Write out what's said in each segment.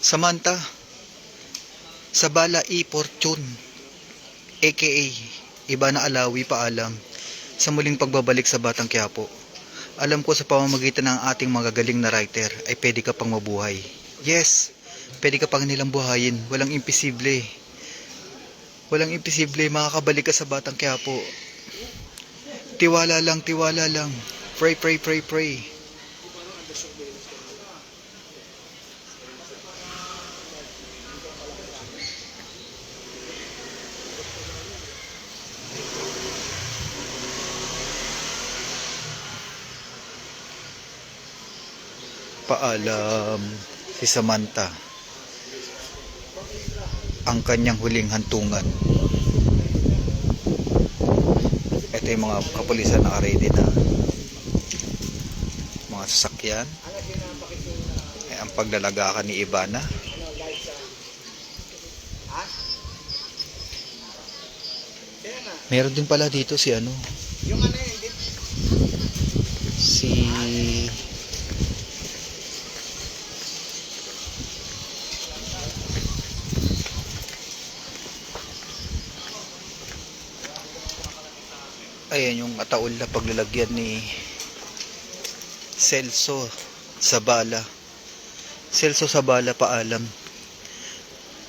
Samantha, Sabala E. Fortune, aka Iba na Alawi Paalam, sa muling pagbabalik sa Batang Quiapo. Alam ko sa pamamagitan ng ating magagaling na writer ay pwede ka pang mabuhay. Yes, pwede ka pang nilang buhayin. Walang imposible. Walang imposible, makakabalik ka sa Batang Quiapo. Tiwala lang, tiwala lang. Pray, pray, pray, pray. Paalam si Samantha ang kanyang huling hantungan. Ito yung mga kapulisan na ready na mga sasakyan. Ay, ang paglalagakan ni Ibana. Meron din pala dito si ano, ano si Ayan yung ataol na paglalagyan ni Celso Sabala. Celso Sabala paalam.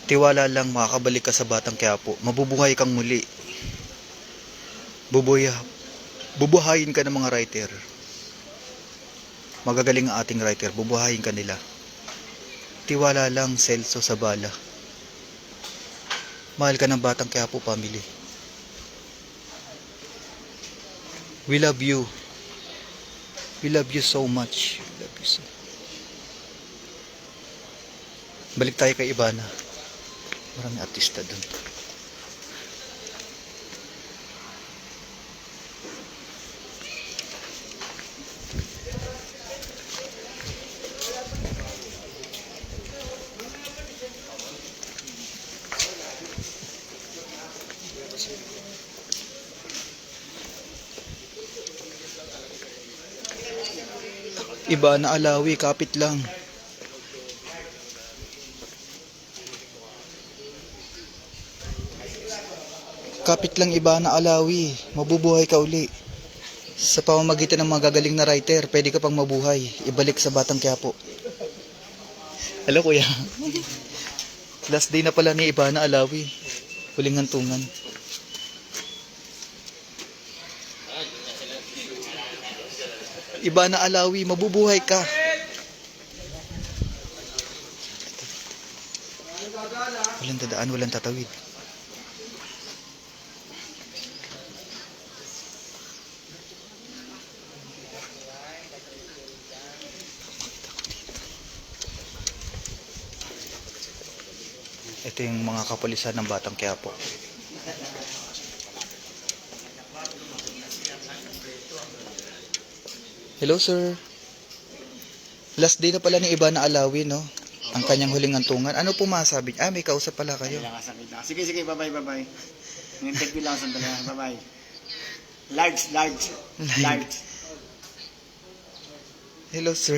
Tiwala lang makakabalik ka sa Batang Quiapo. Mabubuhay kang muli. Bubuya, bubuhayin ka ng mga writer. Magagaling ang ating writer, bubuhayin ka nila. Tiwala lang, Celso Sabala. Mahal ka ng batang Quiapo family. We love you. We love you so much. We love you so Balik tayo kay Ibana. Marami artista doon. Iba na alawi, kapit lang. Kapit lang iba na alawi, mabubuhay ka uli. Sa pamamagitan ng mga gagaling na writer, pwede ka pang mabuhay. Ibalik sa Batang Quiapo. Hello kuya. Last day na pala ni Ibana Alawi. Huling hantungan. Ibana Alawi, mabubuhay ka. Walang dadaan, walang tatawid. Ito yung mga kapulisan ng Batang Quiapo. Hello sir. Last day na pala ni Iba na Alawi, no? Ang kanyang huling hantungan. Ano po masabi? Ah, may kausap pala kayo. Kailangan sakit na. Sige, sige, bye-bye, bye-bye. Ng-interview lang sandali. Bye-bye. Large, large, large. Hello sir.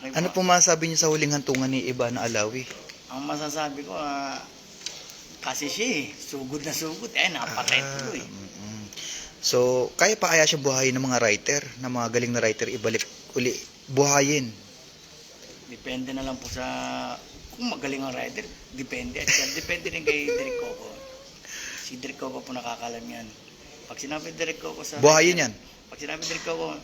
Okay Ano po masabi niyo sa huling hantungan ni Iba na Alawi? Ang masasabi ko, ah, kasi siya eh, sugod na sugod. Eh, napatay ko eh. mm-mm. So, kaya pa kaya siya buhayin ng mga writer, ng mga galing na writer, ibalik uli, buhayin. Depende na lang po sa, kung magaling ang rider, depende. At yan, depende rin kay Derek Coco. Si Derek Coco po nakakalam yan. Pag sinabi Derek Coco sa... Buhayin yan. Pag sinabi Derek Coco,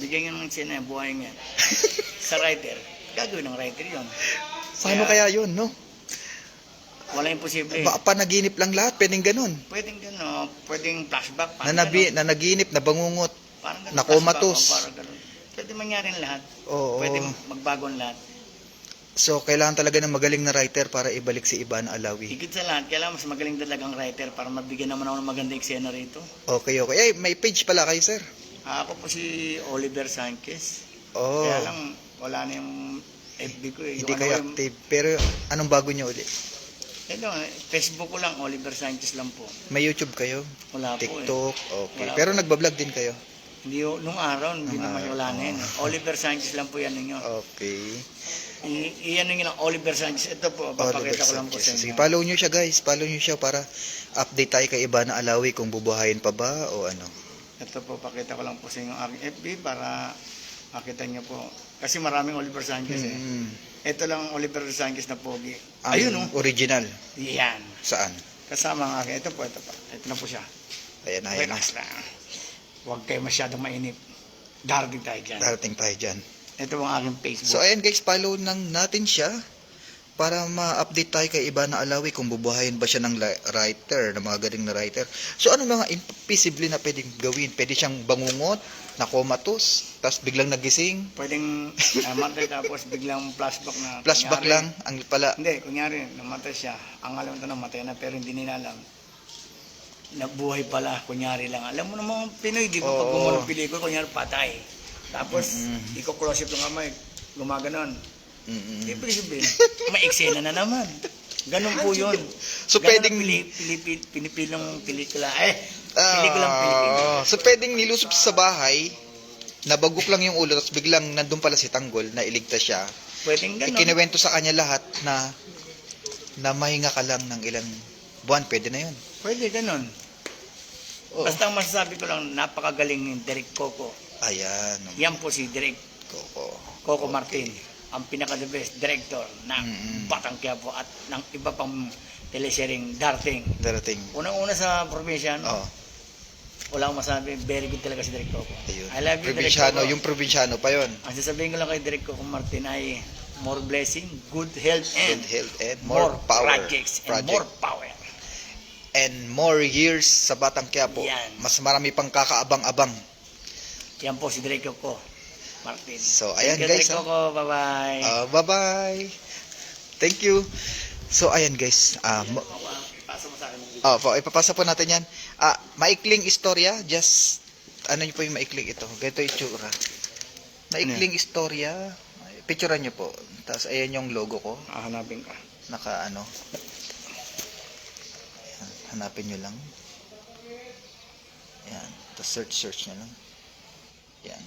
bigyan yan ng sina, buhayin yan. sa rider, gagawin ng rider yon. Paano kaya yun, no? Wala imposible. Ba, panaginip lang lahat, pwedeng ganun. Pwedeng gano'n, pwedeng flashback. parang Nanabi, ganun. nanaginip, nabangungot. Parang ganun, nakomatos. flashback, o parang ganun. Pwede mangyari lahat. Oo. Pwede magbago ang lahat. So, kailangan talaga ng magaling na writer para ibalik si Iban Alawi. Higit sa lahat, kailangan mas magaling talagang writer para mabigyan naman ako ng magandang eksena rito. Okay, okay. Ay, may page pala kayo, sir. Ah, ako po si Oliver Sanchez. Oh, Kaya lang, wala na yung FB ko eh. hindi Yung kayo ano, yung- active. Pero, anong bago niyo ulit? Ito, eh, Facebook ko lang, Oliver Sanchez lang po. May YouTube kayo? Wala po eh. TikTok? Okay. Wala Pero nagbablog din kayo? Hindi, nung araw, hindi Nung naman araw, wala na yun. Oliver Sanchez lang po yan ninyo. Okay. I- iyan yung lang Oliver Sanchez. Ito po, Oliver papakita ko lang po sa Sanchez. Sige, inyo. follow nyo siya guys. Follow nyo siya para update tayo kay Ibana Alawi kung bubuhayin pa ba o ano. Ito po, pakita ko lang po sa inyo ang aking FB para makita niyo po. Kasi maraming Oliver Sanchez eh. Mm. Ito lang ang Oliver Sanchez na pogi. Ang Ayun oh. original. Yan. Saan? Kasama ang akin. Ito po, ito pa. Ito na po siya. Ayan, ayan. Relax lang. Huwag kayo masyadong mainip. Darating tayo dyan. Darating tayo dyan. Ito ang aking Facebook. So ayan guys, follow nang natin siya para ma-update tayo kay Ibana Alawi kung bubuhayin ba siya ng writer, ng mga galing na writer. So ano mga imposible na pwedeng gawin? Pwede siyang bangungot, na comatose, tapos biglang nagising, Pwedeng namatay tapos biglang flashback na. flashback kunyari- lang, ang pala. Hindi, kunyari, namatay siya. Ang alam ito namatay na pero hindi nila alam. Nabuhay pala, kunyari lang. Alam mo naman, Pinoy, di ba? Pag Oo. gumawa ng pelikula, kunyari patay. Tapos, Mm-mm. iko-close up yung kamay, gumaganon. Mm-mm. Ibig sabihin, may eksena na naman. Ganun po yun. So, Ganun pwedeng- pili, pili, pili, pinipilang pelikula. Eh, Ah, pelikulang Pilipino. so pwedeng nilusob sa bahay, nabagok lang yung ulo, tapos biglang nandun pala si Tanggol, na iligtas siya. Pwedeng ganun. Ikinuwento sa kanya lahat na na mahinga ka lang ng ilang buwan, pwede na yun. Pwede ganun. Oo. Basta ang masasabi ko lang, napakagaling ni Derek Coco. Ayan. Yan po si Derek Koko. Coco Martin, ang pinaka-the best director ng Mm-mm. Batang Quiapo at ng iba pang teleseryeng darting. Darating. Unang-una sa probinsya, no? Oo. wala akong masabi, very good talaga si Derek Coco. Ayun. I love you, Probinsyano, Coco. yung probinsyano pa yon. Ang sasabihin ko lang kay Derek Coco Martin ay more blessing, good health, and Good health and more, more, power. projects and Project. more power. And more years sa Batang Quiapo. Yan. Mas marami pang kakaabang-abang. Yan po si Derek Coco Martin. So, ayan, Thank you, guys, Derek ah. Coco. Bye-bye. Ah, bye-bye. Thank you. So, ayan guys. Ah, mo- Pasa mo sa akin. ng Ah, po, ipapasa po natin yan. Ah, maikling istorya, just, ano nyo po yung maikling ito? Ganito yung tsura. Maikling istorya, picturean nyo po. Tapos, ayan yung logo ko. Hahanapin ka. Naka, ano. Ayan, hanapin nyo lang. Ayan. Tapos, search, search nyo lang. Ayan.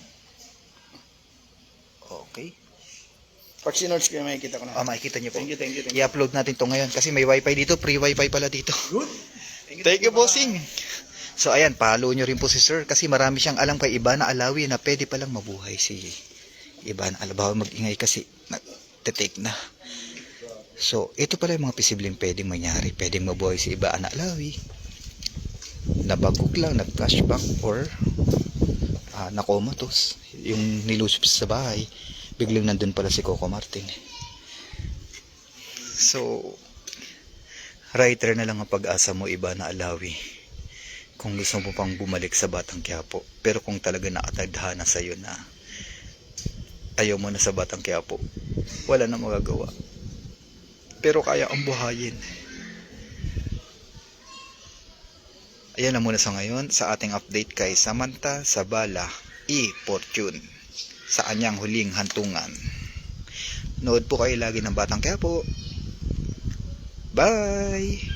Okay. Pag sinorts ko, makikita ko na. Ah, makikita nyo po. Thank you, thank you, thank you. I-upload natin to ngayon kasi may wifi dito. Free wifi pala dito. Good. Thank you, bossing. So, ayan, follow nyo rin po si sir kasi marami siyang alam kay Ibana Alawi na pwede palang mabuhay si Ibana Alawi. Bawal mag-ingay kasi nag-take na. So, ito pala yung mga posibleng pwedeng mangyari. Pwedeng mabuhay si Ibana Alawi. Nabagok lang, nag-flashback or ah, nakomatos. Yung nilusob sa bahay, biglang nandun pala si Coco Martin. So, writer na lang ang pag-asa mo iba na alawi kung gusto mo pang bumalik sa Batang Quiapo. Pero kung talaga nakatadhana sa iyo na ayaw mo na sa Batang Quiapo wala na magagawa. Pero kaya ang buhayin. Ayan na muna sa ngayon sa ating update kay Samantha Sabala E. Fortune sa anyang huling hantungan nood po kayo lagi ng Batang Quiapo Bye!